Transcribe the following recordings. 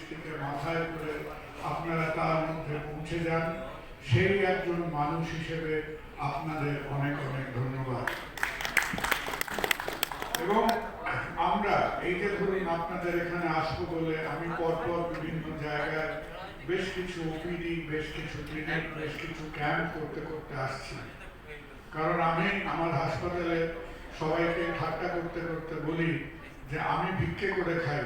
দৃষ্টিকে মাথায় করে আপনারা তার মধ্যে পৌঁছে যান। সেই একজন মানুষ হিসেবে আপনাদের অনেক অনেক ধন্যবাদ। এবং আমরা এই যে ধরুন আপনাদের এখানে আসব বলে আমি পরপর বিভিন্ন জায়গায় বেশ কিছু ওপিডি বেশ কিছু ক্লিনিক বেশ কিছু ক্যাম্প করতে করতে আসছি। কারণ আমি আমার হাসপাতালে সবাইকে ঠাট্টা করতে করতে বলি যে আমি ভিক্ষে করে খাই।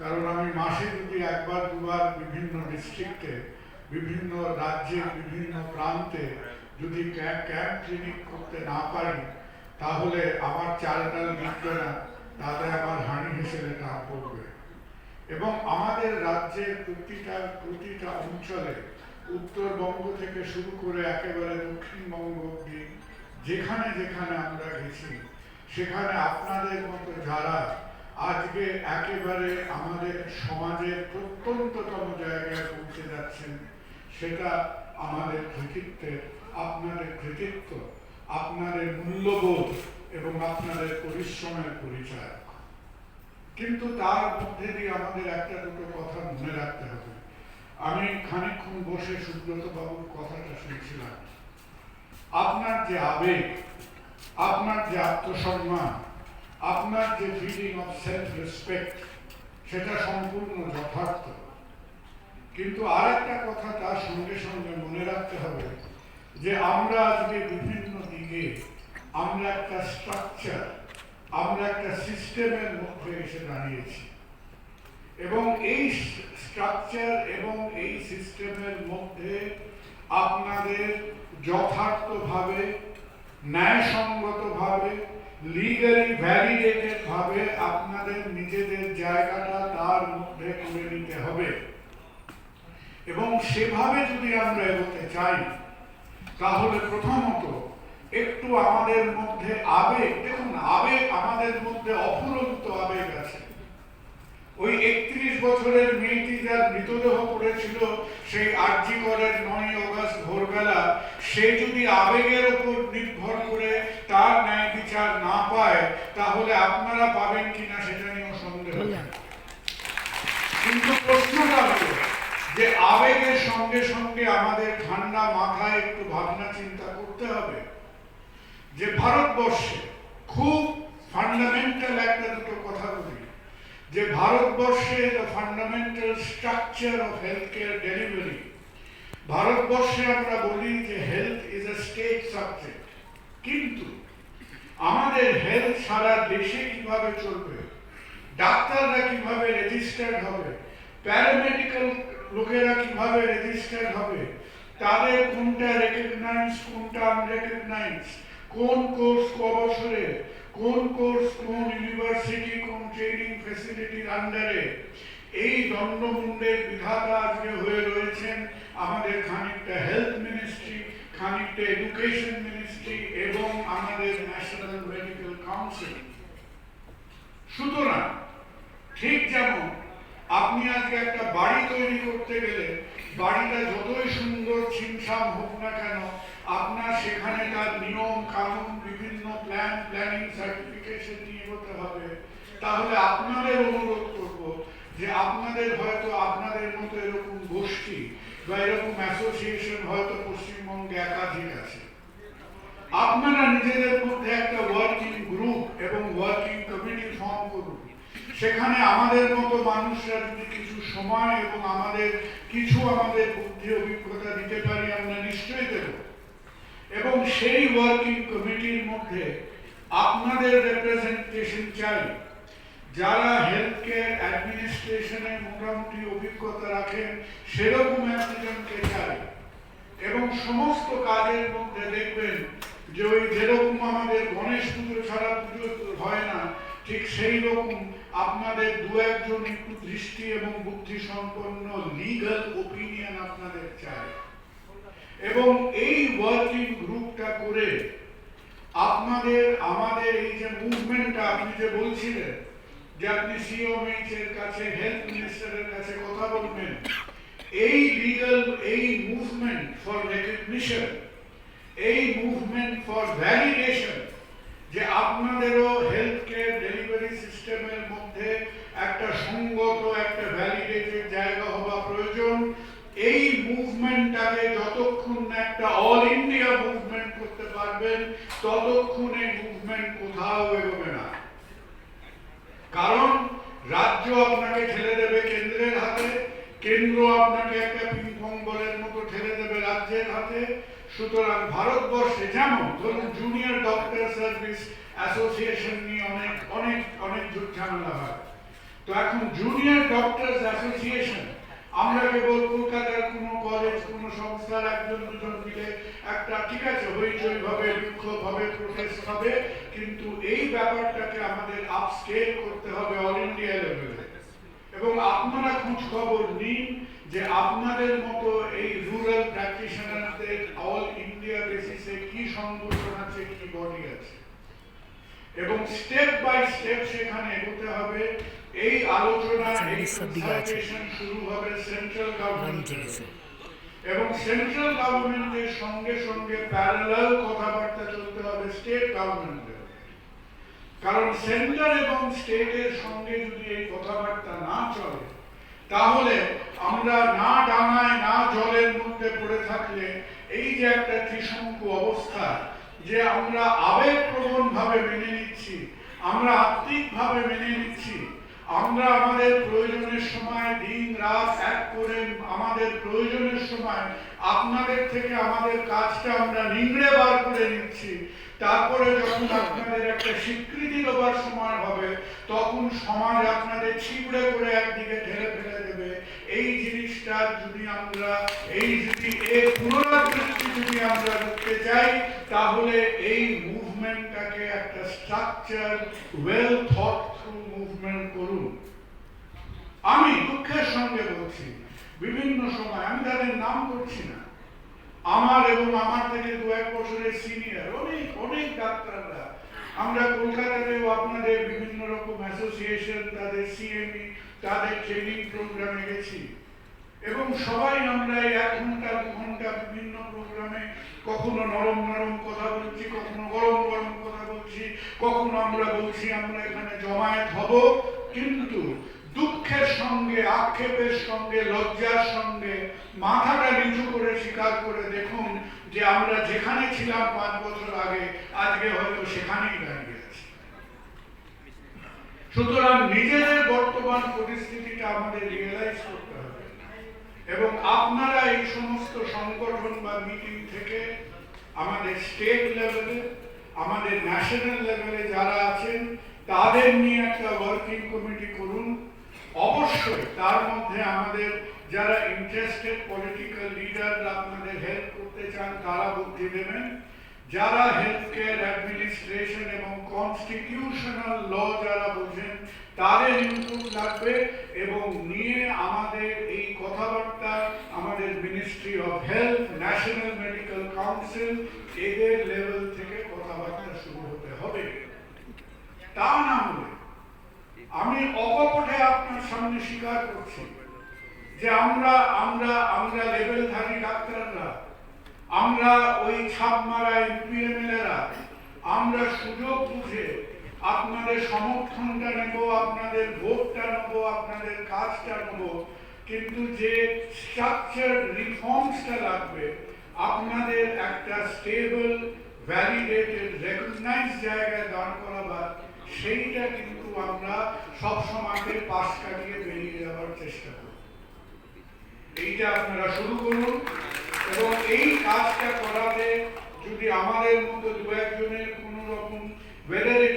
কারণ আমি মাসে যদি একবার, দুবার বিভিন্ন ডিস্ট্রিক্টে বিভিন্ন রাজ্যে, বিভিন্ন প্রান্তে যদি ক্যাম্প ক্লিনিক করতে না পারি, তাহলে আমার চাল ডাল না তাতে আমার হানি হিসেবে তা পড়বে এবং আমাদের রাজ্যের প্রতিটা প্রতিটা অঞ্চলে উত্তরবঙ্গ থেকে শুরু করে একেবারে দক্ষিণবঙ্গ অব্দি যেখানে যেখানে আমরা গেছি, সেখানে আপনাদের মতো যারা আজকে একেবারে আমাদের সমাজের প্রত্যন্ততম জায়গায় পৌঁছে যাচ্ছেন। সেটা আমাদের কৃতিত্বের, আপনাদের কৃতিত্ব, আপনাদের মূল্যবোধ এবং আপনাদের পরিশ্রমের পরিচয়। কিন্তু তার মধ্যে দিয়ে আমাদের একটা দুটো কথা মনে রাখতে হবে। আমি খানিকক্ষণ বসে সুব্রত বাবুর কথাটা শুনছিলাম। আপনার যে আবেগ, আপনার যে আত্মসম্মান আপনার যে ফিলিং অফ সেলফ রেসপেক্ট সেটা সম্পূর্ণ যথার্থ। কিন্তু আর একটা কথা তার সঙ্গে সঙ্গে মনে রাখতে হবে, যে আমরা আজকে বিভিন্ন দিকে, আমরা একটা স্ট্রাকচার আমরা একটা সিস্টেমের মধ্যে এসে দাঁড়িয়েছি। এবং এই স্ট্রাকচার এবং এই সিস্টেমের মধ্যে আপনাদের যথার্থভাবে, ন্যায়সঙ্গতভাবে লিগালি ভ্যালিডেটেড ভাবে আপনাদের নিজেদের জায়গাটা তার মধ্যে করে নিতে হবে। এবং সেভাবে যদি আমরা এগোতে চাই, তাহলে প্রথমত একটু আমাদের মধ্যে আবেগ, দেখুন, আবেগ আমাদের মধ্যে অফুরন্ত আবেগ আছে। ওই একত্রিশ বছরের মেয়েটি যার মৃতদেহ পড়েছিল সেই আর্জি করের নয় অগস্ট ভোরবেলা সে যদি আবেগের উপর নির্ভর করে তার ন্যায় বিচার না পায় তাহলে আপনারা পাবেন কিনা সেটা নিয়েও সন্দেহ। কিন্তু প্রশ্নটা হলো যে আবেগের সঙ্গে সঙ্গে আমাদের ঠান্ডা মাথায় একটু ভাবনা চিন্তা করতে হবে যে ভারতবর্ষে খুব ফান্ডামেন্টাল একটা দুটো কথা বলি যে ভারতবর্ষে the fundamental structure of health care delivery ভারতবর্ষে আমরা বলি যে health is a state subject কিন্তু আমাদের হেলথ সারা দেশে কীভাবে চলবে, ডাক্তাররা কীভাবে রেজিস্টার্ড হবে প্যারামেডিক্যাল লোকেরা কীভাবে রেজিস্টার্ড হবে, তাদের কোনটা রেকগনাইজ কোনটা আনরেকগনাইজ কোন কোর্স ক বছরে কোন কোর্স কোন ইউনিভার্সিটি কোন ট্রেনিং ফেসিলিটির আন্ডারে এই দণ্ডমুণ্ডের বিধাতা আজকে হয়ে রয়েছেন আমাদের খানিকটা হেলথ মিনিস্ট্রি খানিকটা এডুকেশন মিনিস্ট্রি এবং আমাদের ন্যাশনাল মেডিকেল কাউন্সিল সুতরাং, ঠিক যেমন আপনি আজকে একটা বাড়ি তৈরি করতে গেলে বাড়িটা যতই সুন্দর ছিমছাম হোক না কেন, আপনার সেখানে তার নিয়ম, কানুন, বিভিন্ন প্ল্যান প্ল্যানিং সার্টিফিকেশন নিয়ে হতে হবে। তাহলে আপনাদের অনুরোধ করব যে আপনাদের হয়তো আপনাদের মতো এরকম গোষ্ঠী বা এরকম অ্যাসোসিয়েশন হয়তো পশ্চিমবঙ্গে একাধিক আছে। আপনারা নিজেদের মধ্যে একটা ওয়ার্কিং গ্রুপ এবং ওয়ার্কিং কমিটি ফর্ম করুন। সেখানে আমাদের মতো মানুষরা যদি কিছু সময় এবং আমাদের কিছু আমাদের বুদ্ধি অভিজ্ঞতা দিতে পারি, আমরা নিশ্চয়ই দেব। এবং সেই ওয়ার্কিং কমিটির মধ্যে আপনাদের রিপ্রেজেন্টেশন চাই। যারা হেলথ কেয়ার অ্যাডমিনিস্ট্রেশনে মোটামুটি অভিজ্ঞতা রাখেন, সেরকম একজনকে চাই। এবং সমস্ত কাজের মধ্যে দেখবেন যে ওই যেরকম আমাদের গণেশ পুজো ছাড়া পুজো হয় না, ঠিক সেই রকম আপনাদের দু একজন একটু দৃষ্টি এবং বুদ্ধি সম্পন্ন লিগাল ওপিনিয়ন আপনাদের চাই। এবং এই ওয়ার্কিং গ্রুপটা করে আপনাদের, আমাদের এই যে মুভমেন্টটা আপনি যে বলছিলেন, যে আপনি সিওএমএইচ এর কাছে হেলথ মিনিস্টারের কাছে কথা বলবেন, এই লিগাল এই মুভমেন্ট ফর রেকগনিশন এই মুভমেন্ট ফর ভ্যালিডেশন যে আপনাদেরও হেলথ কেয়ার ডেলিভারি সিস্টেমের মধ্যে একটা সঙ্গত, একটা ভ্যালিডেটেড জায়গা যতক্ষণ না একটা অল ইন্ডিয়া মুভমেন্ট করতে পারবেন, ততক্ষণ এই মুভমেন্ট কোথাও এগোবে না। কারণ রাজ্য আপনাকে ঠেলে দেবে কেন্দ্রের হাতে, কেন্দ্র আপনাকে একটা পিংপং বলের মতো ঠেলে দেবে রাজ্যের হাতে। সুতরাং ভারতবর্ষে যেমন, ধরুন জুনিয়র ডক্টর সার্ভিস অ্যাসোসিয়েশন নিয়ে অনেক অনেক অনেক ঝুট ঝামেলা হয়। তো এখন জুনিয়র ডক্টরস অ্যাসোসিয়েশন আমরা কেবল কলেজ কোনো একজন দুজন মিলে একটা ঠিক আছে হইচই ভাবে বিক্ষোভ হবে প্রোটেস্ট হবে কিন্তু এই ব্যাপারটাকে আমাদের আপস্কেল করতে হবে অল ইন্ডিয়া লেভেলে এবং আপনারা খোঁজ খবর নিন যে আপনাদের মতো এই রুরাল প্র্যাকটিশনারদের অল ইন্ডিয়া বেসিসে কি সংগঠন আছে কি বডি আছে। এবং স্টেপ বাই স্টেপ সেখানে এগোতে হবে। এই আলোচনা শুরু হবে সেন্ট্রাল গভর্নমেন্ট এবং সেন্ট্রাল গভর্নমেন্টের সঙ্গে সঙ্গে প্যারালাল কথাবার্তা চলতে হবে স্টেট গভর্নমেন্টের কারণ সেন্টার এবং স্টেটের সঙ্গে যদি এই কথাবার্তা না চলে, তাহলে আমরা না ডাঙায়, না জলের মধ্যে পড়ে থাকলে এই যে একটা ত্রিশঙ্কু অবস্থা যে আমরা আবেগপ্রবণ ভাবে মেনে নিচ্ছি, আমরা আত্মিক ভাবে মেনে নিচ্ছি আমরা আমাদের প্রয়োজনের সময়, দিন, রাত এক করে আমাদের প্রয়োজনের সময় আপনাদের থেকে আমাদের কাজটা আমরা নিংড়ে বার করে নিচ্ছি। তারপরে যখন আপনাদের একটা স্বীকৃতি দেওয়ার সময় হবে, তখন সমাজ আপনাদের ছিঁড়ে করে একদিকে ঠেলে ফেলে দেবে। এই জিনিসটা যদি আমরা, এই যদি এর পুনরাবৃত্তি যদি আমরা করতে চাই, তাহলে এই মুভমেন্টটাকে একটা structure well thought through movement করুন। আমি দুঃখের সঙ্গে বলছি, বিভিন্ন সময়, আমি তাদের নাম করছি না। আমার এবং আমার থেকে দু এক বছরের সিনিয়র অনেক অনেক ডাক্তাররা। আমরা কলকাতাতেও আপনাদের বিভিন্ন রকম অ্যাসোসিয়েশন তাদের সিএমই তাদের ট্রেনিং প্রোগ্রামে গেছি। এবং সবাই আমরা এই এক ঘণ্টা, দু ঘণ্টা বিভিন্ন প্রোগ্রামে কখনো নরম নরম কথা বলছি, কখনো গরম গরম কথা বলছি, কখনো আমরা বলছি আমরা এখানে জমায়েত হব। কিন্তু দুঃখের সঙ্গে, আক্ষেপের সঙ্গে, লজ্জার সঙ্গে মাথাটা নিচু করে স্বীকার করে দেখুন যে আমরা যেখানে ছিলাম পাঁচ বছর আগে, আজকে হয়তো সেখানেই দাঁড়িয়ে আছি। সুতরাং নিজেদের বর্তমান পরিস্থিতিটা আমাদের রিয়েলাইজ করতে এবং আপনারা এই সমস্ত সংগঠন বা মিটিং থেকে আমাদের স্টেট লেভেলে আমাদের ন্যাশনাল লেভেলে যারা আছেন, তাদের নিয়ে একটা ওয়ার্কিং কমিটি করুন। অবশ্যই তার মধ্যে আমাদের যারা ইন্টারেস্টেড পলিটিক্যাল লিডাররা আপনাদের হেল্প করতে চান, তারা বুদ্ধি দেবেন। যারা হেলথ কেয়ার অ্যাডমিনিস্ট্রেশন এবং কনস্টিটিউশনাল ল যারা বোঝেন, তাদের ইনপুট লাগবে এবং নিয়ে আমাদের এই কথাবার্তা আমাদের ministry of health national medical council এদের লেভেল থেকে কথাবার্তা শুরু হতে হবে। তা না হলে আমি অকপটে আপনার সামনে স্বীকার করছি যে আমরা আমরা আমরা লেভেলধারী ডাক্তাররা আমরা ওই ছাপ মারা এমপিএমএলএরা আমরা সুযোগ বুঝে আপনাদের সমর্থনটা নেব, আপনাদের ভোটটা নেব, আপনাদের কাজটা নেব। কিন্তু যে স্ট্রাকচার রিফর্মসটা লাগবে, আপনাদের একটা স্টেবল ভ্যালিডেটেড রেকগনাইজ জায়গায় দাঁড় করাবার, সেইটা কিন্তু আমরা সবসময় পাশ কাটিয়ে বেরিয়ে যাওয়ার চেষ্টা করি এইটা আপনারা শুরু করুন। এবং এই কাজটা করাতে যদি আমাদের মতো দু একজনের কোনো রকম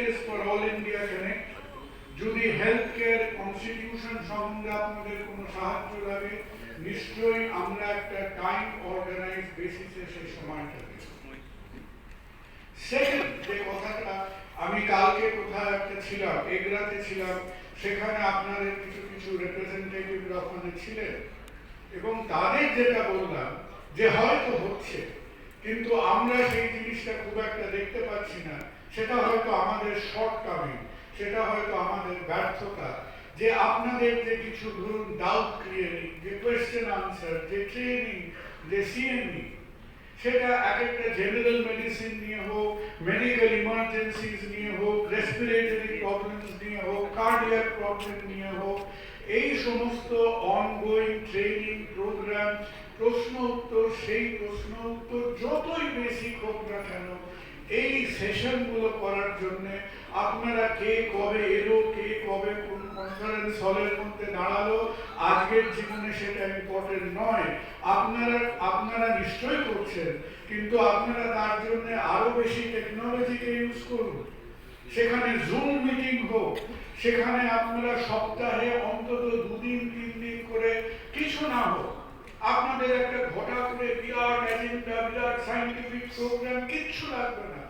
is for all India connect, যদি হেলথ কেয়ার কনস্টিটিউশন সম্বন্ধে আপনাদের কোনো সাহায্য লাগে, নিশ্চয়ই আমরা একটা টাইম অর্গানাইজ বেসিসে সেই সময়টা সেকেন্ড যে কথাটা, আমি কালকে কোথাও একটা ছিলাম, এগরাতে ছিলাম, সেখানে আপনাদের কিছু কিছু রিপ্রেজেন্টেটিভরা ওখানে ছিলেন, এবং তাদের যেটা বললাম যে হয়তো হচ্ছে, কিন্তু আমরা সেই জিনিসটা খুব একটা দেখতে পাচ্ছি না। সেটা হয়তো আমাদের শর্টকামিং সেটা হয়তো আমাদের ব্যর্থতা। যে আপনাদের যে কিছু ধরুন ডাউট ক্লিয়ারিং যে কোয়েশ্চেন আনসার যে ট্রেনিং যে সিএমই সেটা এক একটা জেনারেল মেডিসিন নিয়ে হোক মেডিকেল ইমার্জেন্সিজ নিয়ে হোক রেসপিরেটরি প্রবলেমস নিয়ে হোক কার্ডিয়াক প্রবলেম নিয়ে হোক এই সমস্ত অনগোয়িং ট্রেনিং প্রোগ্রাম প্রশ্ন উত্তর, সেই প্রশ্ন উত্তর যতই বেশি হোক না কেন, এই সেশনগুলো করার জন্য আপনারা কে কবে এলো, কে কবে কোন কনফারেন্স হলের মধ্যে দাঁড়াল, আজকের জীবনে সেটা ইম্পর্টেন্ট নয়। আপনারা আপনারা নিশ্চয়ই করছেন, কিন্তু আপনারা তার জন্য আরও বেশি টেকনোলজিকে ইউজ করুন। সেখানে জুম মিটিং হোক, সেখানে আপনারা সপ্তাহে অন্তত দুদিন, তিন দিন করে কিছু না হোক, আপনাদের একটা ঘটা করে বিরাট এজেন্ডা বিরাট সাইন্টিফিক প্রোগ্রাম কিচ্ছু লাগবে না।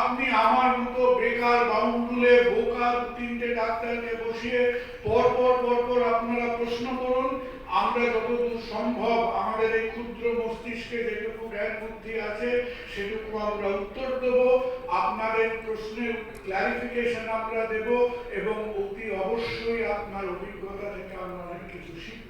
আপনি আমার মতো বেকার বাউন্ডুলে বোকা দু তিনটে ডাক্তারকে বসিয়ে পর পর পর পর আপনারা প্রশ্ন করুন আমরা যতদূর সম্ভব আমাদের এই ক্ষুদ্র মস্তিষ্কে যেটুকু জ্ঞান বুদ্ধি আছে, সেটুকু আমরা উত্তর দেব। আপনাদের প্রশ্নের ক্লারিফিকেশন আমরা দেব এবং অতি অবশ্যই আপনার অভিজ্ঞতা থেকে আমরা অনেক কিছু শিখব।